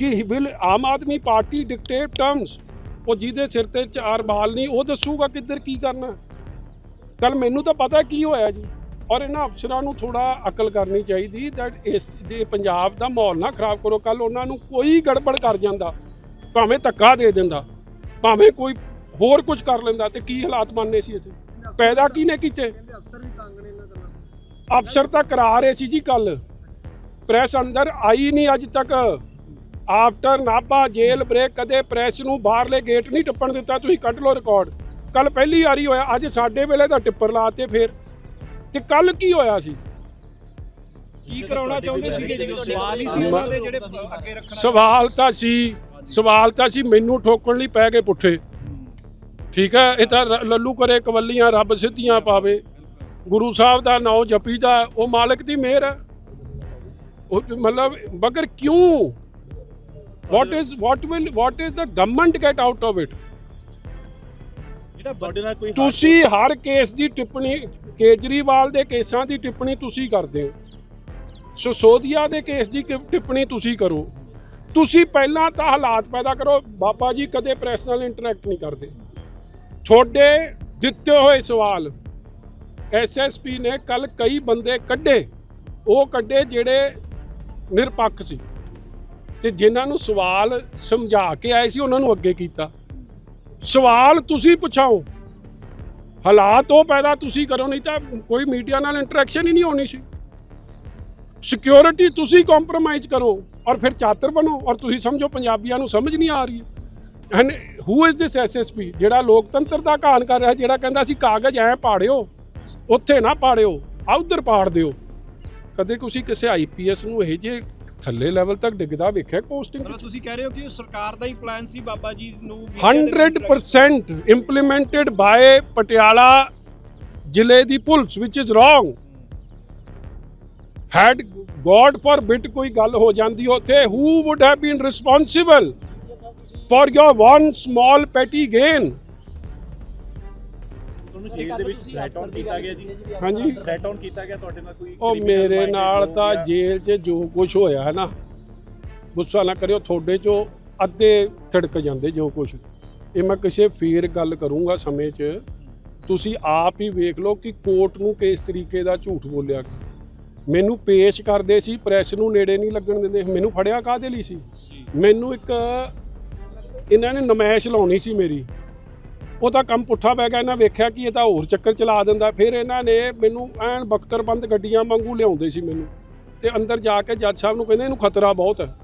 ਕਿ will Aam Aadmi party dictate terms ਉਹ ਜਿਹਦੇ ਸਿਰ ਤੇ ਚਾਰ ਬਾਲ ਨਹੀਂ, ਉਹ ਦੱਸੂਗਾ ਕਿੱਧਰ ਕੀ ਕਰਨਾ। ਕੱਲ ਮੈਨੂੰ ਤਾਂ ਪਤਾ ਕੀ ਹੋਇਆ ਜੀ। ਔਰ ਇਹਨਾਂ ਅਫਸਰਾਂ ਨੂੰ ਥੋੜਾ ਅਕਲ ਕਰਨੀ ਚਾਹੀਦੀ ਦੈਟ ਇਸ ਦੇ ਪੰਜਾਬ ਦਾ ਮਾਹੌਲ ਨਾ ਖਰਾਬ ਕਰੋ। ਕੱਲ ਉਹਨਾਂ ਨੂੰ ਕੋਈ ਗੜਬੜ ਕਰ ਜਾਂਦਾ, ਭਾਵੇਂ ਧੱਕਾ ਦੇ ਦਿੰਦਾ, ਭਾਵੇਂ ਕੋਈ ਹੋਰ ਕੁਝ ਕਰ ਲੈਂਦਾ ਤੇ ਕੀ ਹਾਲਾਤ ਬਣਨੇ ਸੀ ਇੱਥੇ? ਪੈਦਾ ਕਿਹਨੇ ਕੀਤੇ? ਨੇ ਇਹਨਾਂ ਅਫਸਰ ਤਾਂ ਕਰਾ ਰਹੇ ਸੀ ਜੀ ਕੱਲ ਪ੍ਰੈਸ ਅੰਦਰ ਆਈ ਨਹੀਂ ਅੱਜ ਤੱਕ। ਆਫਟਰ ਨਾਭਾ ਜੇਲ੍ਹ ਬ੍ਰੇਕ ਕਦੇ ਪ੍ਰੈਸ ਨੂੰ ਬਾਹਰਲੇ ਗੇਟ ਨਹੀਂ ਟੱਪਣ ਦਿੱਤਾ ਤੁਸੀਂ ਕੱਢ ਲਓ ਰਿਕਾਰਡ। ਕੱਲ ਪਹਿਲੀ ਵਾਰੀ ਹੋਇਆ ਅੱਜ ਸਾਡੇ ਵੇਲੇ ਦਾ ਟਿੱਪਰ ਲਾਤੇ ਫੇਰ। ਤੇ ਕੱਲ ਕੀ ਹੋਇਆ ਸੀ? ਕੀ ਕਰਾਉਣਾ ਚਾਹੁੰਦੇ ਸੀਗੇ ਜੀ? ਸਵਾਲ ਹੀ ਸੀ ਉਹਨਾਂ ਦੇ ਜਿਹੜੇ ਅੱਗੇ ਰੱਖਣਾ ਸਵਾਲ ਤਾਂ ਸੀ ਸਵਾਲ ਤਾਂ ਸੀ ਮੈਨੂੰ ਠੋਕਣ ਲਈ ਪੈ ਗਏ ਪੁੱਠੇ। ਠੀਕ ਹੈ ਇਹ ਤਾਂ ਲੱਲੂ ਕਰੇ ਕਵੱਲੀਆਂ ਰੱਬ ਸਿੱਧੀਆਂ ਪਾਵੇ। ਗੁਰੂ ਸਾਹਿਬ ਦਾ ਨਾਮ ਜਪੀਦਾ ਉਹ ਮਾਲਕ ਦੀ ਮਿਹਰ ਹੈ। ਉਹ ਮਤਲਬ ਬਗਰ ਕਿਉਂ? What is what will what is the government get out of it ਜਿਹੜਾ ਤੁਹਾਡੇ ਨਾਲ ਕੋਈ ਤੁਸੀਂ ਹਰ ਕੇਸ ਦੀ ਟਿੱਪਣੀ ਕੇਜਰੀਵਾਲ ਦੇ ਕੇਸਾਂ ਦੀ ਟਿੱਪਣੀ ਤੁਸੀਂ ਕਰਦੇ ਹੋ। ਸੋਸੋਦੀਆ ਦੇ ਕੇਸ ਦੀ ਟਿੱਪਣੀ ਤੁਸੀਂ ਕਰੋ। ਤੁਸੀਂ ਪਹਿਲਾਂ ਤਾਂ ਹਾਲਾਤ ਪੈਦਾ ਕਰੋ ਬਾਬਾ ਜੀ ਕਦੇ ਪ੍ਰੈਸ ਨਾਲ ਇੰਟਰੈਕਟ ਨਹੀਂ ਕਰਦੇ। ਤੁਹਾਡੇ ਦਿੱਤੇ ਹੋਏ ਸਵਾਲ ਐਸਐਸਪੀ ਨੇ ਕੱਲ ਕਈ ਬੰਦੇ ਕੱਢੇ। ਉਹ ਕੱਢੇ ਜਿਹੜੇ ਨਿਰਪੱਖ ਸੀ। ਤੇ ਜਿਨ੍ਹਾਂ ਨੂੰ ਸਵਾਲ ਸਮਝਾ ਕੇ ਆਏ ਸੀ, ਉਹਨਾਂ ਨੂੰ ਅੱਗੇ ਕੀਤਾ। ਸਵਾਲ ਤੁਸੀਂ ਪੁੱਛਾਓ। ਹਾਲਾਤ ਉਹ ਪੈਦਾ ਤੁਸੀਂ ਕਰੋ, ਨਹੀਂ ਤਾਂ ਕੋਈ ਮੀਡੀਆ ਨਾਲ ਇੰਟਰੈਕਸ਼ਨ ਹੀ ਨਹੀਂ ਹੋਣੀ ਸੀ। ਸਿਕਿਉਰਿਟੀ ਤੁਸੀਂ ਕੰਪਰੋਮਾਈਜ਼ ਕਰੋ ਔਰ ਫਿਰ ਚਾਤਰ ਬਣੋ ਔਰ ਤੁਸੀਂ ਸਮਝੋ, ਪੰਜਾਬੀਆਂ ਨੂੰ ਸਮਝ ਨਹੀਂ ਆ ਰਹੀ। And who is this SSP ਜਿਹੜਾ ਲੋਕਤੰਤਰ ਦਾ ਘਾਣ ਕਰ ਰਿਹਾ, ਜਿਹੜਾ ਕਹਿੰਦਾ ਸੀ, ਕਾਗਜ਼ ਐ ਪਾੜਿਓ, ਉੱਥੇ ਨਾ ਪਾੜਿਓ ਆ ਉਧਰ ਪਾੜ ਦਿਓ। ਕਦੇ ਤੁਸੀਂ ਕਿਸੇ ਆਈਪੀਐਸ ਨੂੰ ਇਹ ਜੇ ਥੱਲੇ ਲੈਵਲ ਤੱਕ ਡਿੱਗਦਾ ਵੇਖਿਆ ਪੋਸਟਿੰਗ ਮਤਲਬ ਤੁਸੀਂ ਕਹਿ ਰਹੇ ਹੋ ਕਿ ਉਹ ਸਰਕਾਰ ਦਾ ਹੀ ਪਲਾਨ ਸੀ ਬਾਬਾ ਜੀ ਨੂੰ media ਦੇ ਵਿੱਚ 100% implemented by ਪਟਿਆਲਾ ਜ਼ਿਲ੍ਹੇ ਦੀ police which is wrong had god forbid ਕੋਈ ਗੱਲ ਹੋ ਜਾਂਦੀ ਉੱਥੇ who would have been responsible for your one small petty gain ਤੁਹਾਨੂੰ ਜੇਲ੍ਹ ਦੇ ਵਿੱਚ ਥ੍ਰੈਟ ਆਨ ਕੀਤਾ ਗਿਆ ਜੀ। ਹਾਂਜੀ। ਥ੍ਰੈਟ ਆਨ ਕੀਤਾ ਗਿਆ ਤੁਹਾਡੇ ਨਾਲ ਕੋਈ ਉਹ ਮੇਰੇ ਨਾਲ ਤਾਂ ਜੇਲ੍ਹ 'ਚ ਜੋ ਕੁਝ ਹੋਇਆ ਹੈ ਨਾ ਗੁੱਸਾ ਨਾ ਕਰਿਓ ਤੁਹਾਡੇ 'ਚੋਂ ਅੱਧੇ ਥੜਕ ਜਾਂਦੇ ਜੋ ਕੁਝ ਇਹ ਮੈਂ ਕਿਸੇ ਫੇਰ ਗੱਲ ਕਰੂੰਗਾ ਸਮੇਂ 'ਚ। ਤੁਸੀਂ ਆਪ ਹੀ ਵੇਖ ਲਓ ਕਿ ਕੋਰਟ ਨੂੰ ਕਿਸ ਤਰੀਕੇ ਦਾ ਝੂਠ ਬੋਲਿਆ ਮੈਨੂੰ ਪੇਸ਼ ਕਰਦੇ ਸੀ ਪ੍ਰੈਸ ਨੂੰ ਨੇੜੇ ਨਹੀਂ ਲੱਗਣ ਦਿੰਦੇ। ਮੈਨੂੰ ਫੜਿਆ ਕਾਹਦੇ ਲਈ ਸੀ? ਮੈਨੂੰ ਇੱਕ ਇਹਨਾਂ ਨੇ ਨਮਾਇਸ਼ ਲਾਉਣੀ ਸੀ ਮੇਰੀ। ਉਹ ਤਾਂ ਕੰਮ ਪੁੱਠਾ ਪੈ ਗਿਆ ਇਹਨਾਂ ਵੇਖਿਆ ਕਿ ਇਹ ਤਾਂ ਹੋਰ ਚੱਕਰ ਚਲਾ ਦਿੰਦਾ। ਫਿਰ ਇਹਨਾਂ ਨੇ ਮੈਨੂੰ ਐਨ ਬਖਤਰਬੰਦ ਗੱਡੀਆਂ ਵਾਂਗੂ ਲਿਆਉਂਦੇ ਸੀ ਮੈਨੂੰ। ਤੇ ਅੰਦਰ ਜਾ ਕੇ ਜੱਜ ਸਾਹਿਬ ਨੂੰ ਕਹਿੰਦੇ ਇਹਨੂੰ ਖਤਰਾ ਬਹੁਤ ਹੈ।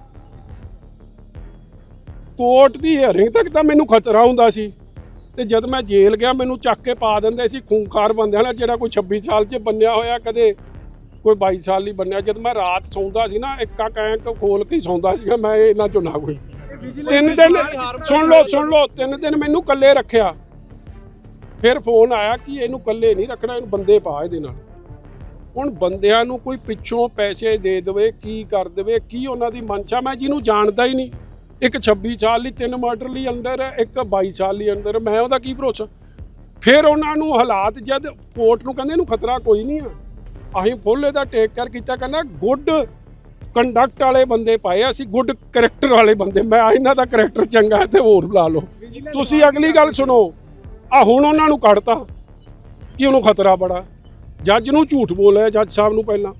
ਕੋਰਟ ਦੀ ਹੀਅਰਿੰਗ ਤੱਕ ਤਾਂ ਮੈਨੂੰ ਖਤਰਾ ਹੁੰਦਾ ਸੀ। ਤੇ ਜਦ ਮੈਂ ਜੇਲ੍ਹ ਗਿਆ ਮੈਨੂੰ ਚੱਕ ਕੇ ਪਾ ਦਿੰਦੇ ਸੀ ਖੂੰਖਾਰ ਬੰਦਿਆਂ ਨਾਲ ਜਿਹੜਾ ਕੋਈ 26 ਸਾਲ 'ਚ ਬੰਨਿਆ ਹੋਇਆ ਕਦੇ ਕੋਈ 22 ਸਾਲ ਲਈ ਬੰਨਿਆ। ਜਦ ਮੈਂ ਰਾਤ ਸੌਂਦਾ ਸੀ ਨਾ ਇੱਕਾ ਕੈਂਕ ਖੋਲ ਕੇ ਸੌਂਦਾ ਸੀਗਾ ਮੈਂ ਇਹਨਾਂ ਚੋਂ ਨਾ ਕੋਈ। ਤਿੰਨ ਦਿਨ ਸੁਣ ਲਓ ਸੁਣ ਲਓ ਤਿੰਨ ਦਿਨ ਮੈਨੂੰ ਇਕੱਲੇ ਰੱਖਿਆ। ਫਿਰ ਫੋਨ ਆਇਆ ਕਿ ਇਹਨੂੰ ਇਕੱਲੇ ਨਹੀਂ ਰੱਖਣਾ ਇਹਨੂੰ ਬੰਦੇ ਪਾ ਇਹਦੇ ਨਾਲ। ਹੁਣ ਬੰਦਿਆਂ ਨੂੰ ਕੋਈ ਪਿੱਛੋਂ ਪੈਸੇ ਦੇ ਦੇਵੇ ਕੀ ਕਰ ਦੇਵੇ ਕੀ ਉਹਨਾਂ ਦੀ ਮਨਸ਼ਾ ਮੈਂ ਜਿਹਨੂੰ ਜਾਣਦਾ ਹੀ ਨਹੀਂ। ਇੱਕ 26 ਸਾਲ ਲਈ ਤਿੰਨ ਮਰਡਰ ਲਈ ਅੰਦਰ ਹੈ ਇੱਕ 22 ਸਾਲ ਲਈ ਅੰਦਰ ਮੈਂ ਉਹਦਾ ਕੀ ਭਰੋਸਾ? ਫਿਰ ਉਹਨਾਂ ਨੂੰ ਹਾਲਾਤ ਜਦ ਕੋਰਟ ਨੂੰ ਕਹਿੰਦੇ ਇਹਨੂੰ ਖਤਰਾ ਕੋਈ ਨਹੀਂ ਆ। ਅਸੀਂ ਫੁੱਲ ਇਹਦਾ ਟੇਕ ਕਰ ਕੀਤਾ ਕਹਿੰਦਾ ਗੁੱਡ ਕੰਡਕਟ ਵਾਲੇ ਬੰਦੇ ਪਾਏ ਅਸੀਂ ਗੁੱਡ ਕਰੈਕਟਰ ਵਾਲੇ ਬੰਦੇ ਮੈਂ ਇਹਨਾਂ ਦਾ ਕਰੈਕਟਰ ਚੰਗਾ ਹੈ ਤੇ ਹੋਰ ਬੁਲਾ ਲਓ। ਤੁਸੀਂ ਅਗਲੀ ਗੱਲ ਸੁਣੋ। ਆ ਹੁਣ ਉਹਨਾਂ ਨੂੰ ਕੱਢਤਾ ਕਿ ਉਹਨੂੰ ਖਤਰਾ ਬੜਾ। ਜੱਜ ਨੂੰ ਝੂਠ ਬੋਲਿਆ ਜੱਜ ਸਾਹਿਬ ਨੂੰ ਪਹਿਲਾਂ।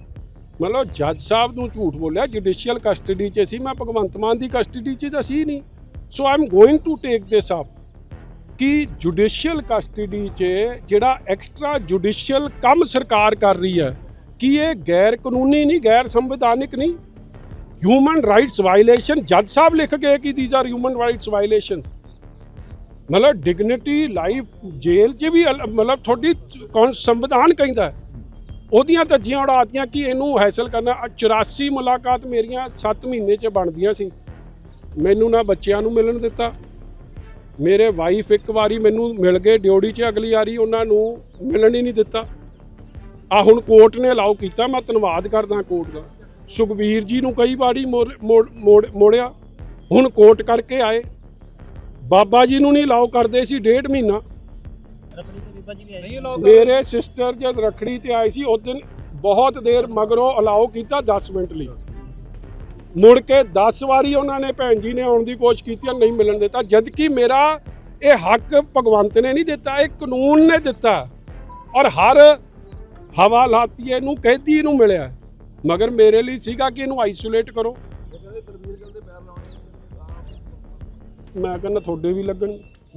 ਮਤਲਬ ਜੱਜ ਸਾਹਿਬ ਨੂੰ ਝੂਠ ਬੋਲਿਆ ਜੁਡੀਸ਼ੀਅਲ ਕਸਟਡੀ 'ਚ ਸੀ। ਮੈਂ ਭਗਵੰਤ ਮਾਨ ਦੀ ਕਸਟਡੀ 'ਚ ਤਾਂ ਸੀ ਨਹੀਂ। So I am going to take this up ਕਿ ਜੁਡੀਸ਼ੀਅਲ ਕਸਟਡੀ 'ਚ ਜਿਹੜਾ ਐਕਸਟਰਾ ਜੁਡੀਸ਼ੀਅਲ ਕੰਮ ਸਰਕਾਰ ਕਰ ਰਹੀ ਹੈ, ਕਿ ਇਹ ਗੈਰ ਕਾਨੂੰਨੀ ਨਹੀਂ, ਗੈਰ ਸੰਵਿਧਾਨਿਕ ਨਹੀਂ। ਹਿਊਮਨ ਰਾਈਟਸ ਵਾਇਲੇਸ਼ਨ ਜੱਜ ਸਾਹਿਬ ਲਿਖ ਗਏ ਕਿ these are human rights violations ਮਤਲਬ ਡਿਗਨਿਟੀ ਲਾਈਫ ਜੇਲ੍ਹ 'ਚ ਵੀ ਅਲ- ਮਤਲਬ ਤੁਹਾਡੀ ਕੌਣ ਸੰਵਿਧਾਨ ਕਹਿੰਦਾ ਹੈ। ਉਹਦੀਆਂ ਧੱਜੀਆਂ ਉਡਾਤੀਆਂ ਕਿ ਇਹਨੂੰ ਹੈਸਲ ਕਰਨਾ। ਆਹ 84 ਮੁਲਾਕਾਤ ਮੇਰੀਆਂ 7 ਮਹੀਨੇ 'ਚ ਬਣਦੀਆਂ ਸੀ। ਮੈਨੂੰ ਨਾ ਬੱਚਿਆਂ ਨੂੰ ਮਿਲਣ ਦਿੱਤਾ। ਮੇਰੇ ਵਾਈਫ ਇੱਕ ਵਾਰੀ ਮੈਨੂੰ ਮਿਲ ਗਏ, ਡਿਊਟੀ 'ਚ ਅਗਲੀ ਵਾਰੀ ਉਹਨਾਂ ਨੂੰ ਮਿਲਣ ਹੀ ਨਹੀਂ ਦਿੱਤਾ। ਆ ਹੁਣ ਕੋਰਟ ਨੇ ਅਲਾਉ ਕੀਤਾ, ਮੈਂ ਧੰਨਵਾਦ ਕਰਦਾ ਕੋਰਟ ਦਾ। ਸੁਖਬੀਰ ਜੀ ਨੂੰ ਕਈ ਵਾਰੀ ਮੋੜ- ਮੋੜ- ਮੋੜ- ਮੋੜਿਆ। ਹੁਣ ਕੋਰਟ ਕਰਕੇ ਆਏ। ਬਾਬਾ ਜੀ ਨੂੰ ਨਹੀਂ ਅਲਾਉ ਕਰਦੇ ਸੀ ਡੇਢ ਮਹੀਨਾ। ਮੇਰੇ ਸਿਸਟਰ ਜਦ ਰਖੜੀ ਤੇ ਆਏ ਸੀ, ਉਸ ਦਿਨ ਬਹੁਤ ਦੇਰ ਮਗਰੋਂ ਅਲਾਓ ਕੀਤਾ 10 ਮਿੰਟ ਲਈ। ਮੁੜ ਕੇ 10 ਵਾਰੀ ਉਹਨਾਂ ਨੇ ਭੈਣ ਜੀ ਨੇ ਆਉਣ ਦੀ ਕੋਸ਼ਿਸ਼ ਕੀਤੀ ਔਰ ਨਹੀਂ ਮਿਲਣ ਦਿੱਤਾ। ਜਦ ਕਿ ਮੇਰਾ ਇਹ ਹੱਕ ਭਗਵੰਤ ਨੇ ਨਹੀਂ ਦਿੱਤਾ, ਇਹ ਕਾਨੂੰਨ ਨੇ ਦਿੱਤਾ। ਔਰ ਹਰ ਹਵਾਲਾਤੀਏ ਨੂੰ, ਕੈਦੀ ਨੂੰ ਮਿਲਿਆ। ਮਗਰ ਮੇਰੇ ਲਈ ਸੀਗਾ ਕਿ ਇਹਨੂੰ ਆਈਸੋਲੇਟ ਕਰੋ। ਮੈਂ ਕਹਿੰਦਾ ਤੁਹਾਡੇ ਵੀ ਲੱਗਣ।